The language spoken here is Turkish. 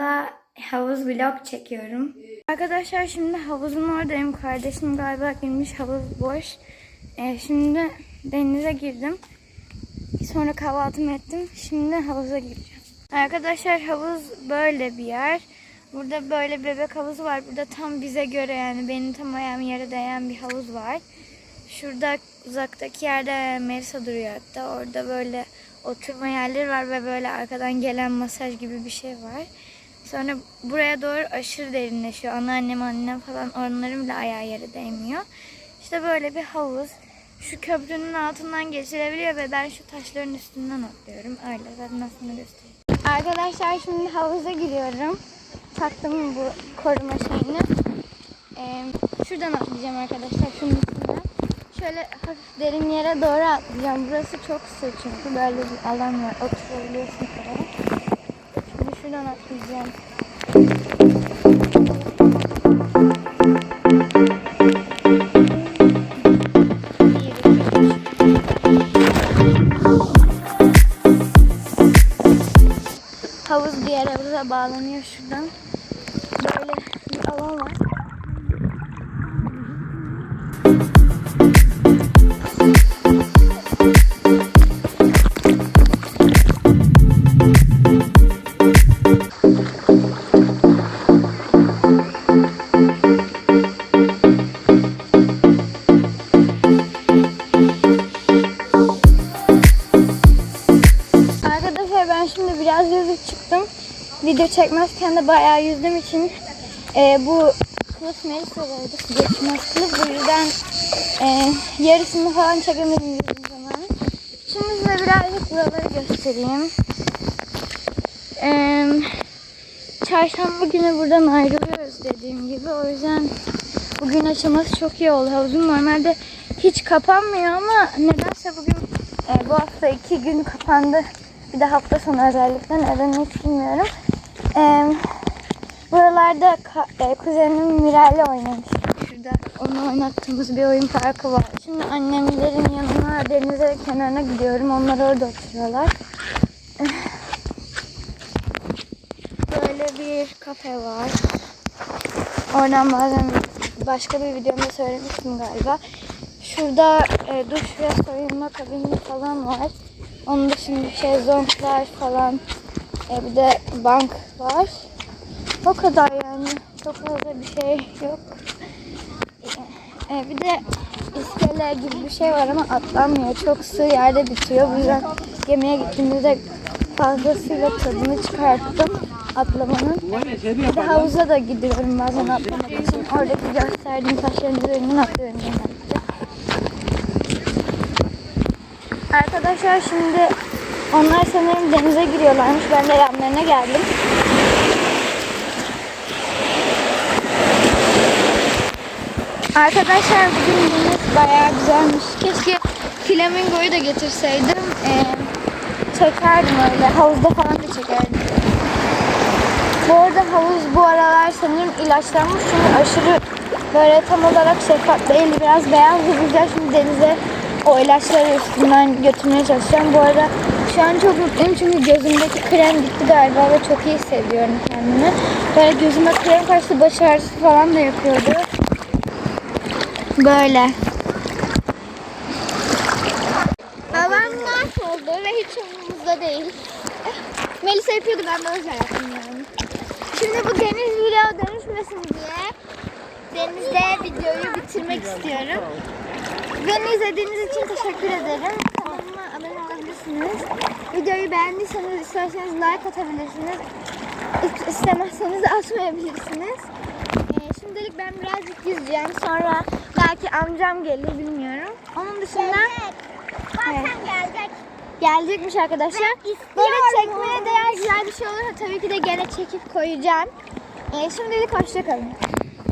anda havuz vlog çekiyorum. Arkadaşlar şimdi havuzun oradayım. Kardeşim galiba girmiş havuz boş. Ee, şimdi denize girdim. Sonra kahvaltımı ettim. Şimdi havuza gireceğim. Arkadaşlar havuz böyle bir yer. Burada böyle bebek havuzu var. Burada tam bize göre yani benim tam ayağım yere değen bir havuz var. Şurada uzaktaki yerde Melisa duruyor hatta. Orada böyle oturma yerleri var ve böyle arkadan gelen masaj gibi bir şey var. Sonra buraya doğru aşırı derinleşiyor. Anneannem, annem falan onların bile ayağı yere değmiyor. İşte böyle bir havuz. Şu köprünün altından geçilebiliyor ve ben şu taşların üstünden atlıyorum. Öyle zaten aslında göstereyim. Arkadaşlar şimdi havuza giriyorum. Taktım bu koruma şeyini. Ee, şuradan atlayacağım arkadaşlar şunun üstünden. Şöyle hafif derin yere doğru atlayacağım. Burası çok sığ çünkü böyle bir alan var. Oturabiliyorsun oraya. Şuradan atlayacağım. Bir. Havuz diğer havuza bağlanıyor şuradan. Ben şimdi biraz yüzüp çıktım. Video çekmezken de bayağı yüzdüğüm için e, bu kılıf Melisa'daydı. Geçmez kılıf. Bu yüzden e, yarısını falan çekemedim yüzdüğüm zaman. Şimdi size birazcık buraları göstereyim. E, çarşamba günü buradan ayrılıyoruz dediğim gibi. O yüzden bugün açılması çok iyi oldu. Havuzum normalde hiç kapanmıyor ama nedense bugün e, bu hafta iki gün kapandı. Bir de hafta sonu özellikle neden hiç bilmiyorum. E, buralarda e, kuzenim Miral'le oynamış. Şurada onu oynattığımız bir oyun parkı var. Şimdi annemlerin yanına denize kenarına gidiyorum. Onlar orada oturuyorlar. Böyle bir kafe var. Oradan bazen başka bir videomda söylemiştim galiba. Şurada e, duş ve soyunma kabini falan var. Onun dışında şezlonglar falan. E, bir de bank var. O kadar yani. Çok fazla bir şey yok. E, bir de iskele gibi bir şey var ama atlanmıyor. Çok sığ yerde bitiyor. Bu yüzden gemiye gittiğimizde fazlasıyla tadını çıkarttım atlamanın. Bir de havuza da gidiyorum bazen atlamak için. Oradaki gösterdiğim taşların üzerinden atlıyorum genellikle. Arkadaşlar şimdi onlar sanırım denize giriyorlarmış. Ben de yanlarına geldim. Arkadaşlar bugün deniz bayağı güzelmiş. Keşke flamingoyu da getirseydim. Ee, çekerdim öyle. Havuzda falan da çekerdim. Bu arada havuz bu aralar sanırım ilaçlanmış çünkü aşırı böyle tam olarak şeffaf değil. Biraz beyaz ve güzel. Şimdi denize o ilaçları üstünden götürmeye çalışacağım. Bu arada şu an çok mutluyum çünkü gözümdeki krem gitti galiba ve çok iyi hissediyorum kendimi. Böyle gözüme krem karşı baş ağrısı falan da yapıyordu. Böyle. Babam mahvoldu ve hiç umurumuzda değil. Melisa yapıyordu ben özel yaptım yani. Şimdi bu deniz vlogu dönüşmesin diye denizde videoyu bitirmek istiyorum. Beni izlediğiniz için teşekkür ederim. Kanalıma abone olabilirsiniz. Videoyu beğendiyseniz isterseniz like atabilirsiniz. İst- İstemezseniz atmayabilirsiniz. Ee, şimdilik ben birazcık yüzeceğim. Sonra belki amcam gelir bilmiyorum. Onun dışında... Evet. gelecek. Gelecekmiş arkadaşlar. Böyle çekmeye değer güzel bir şey olursa tabii ki de gene çekip koyacağım. Ee, şimdilik hoşçakalın.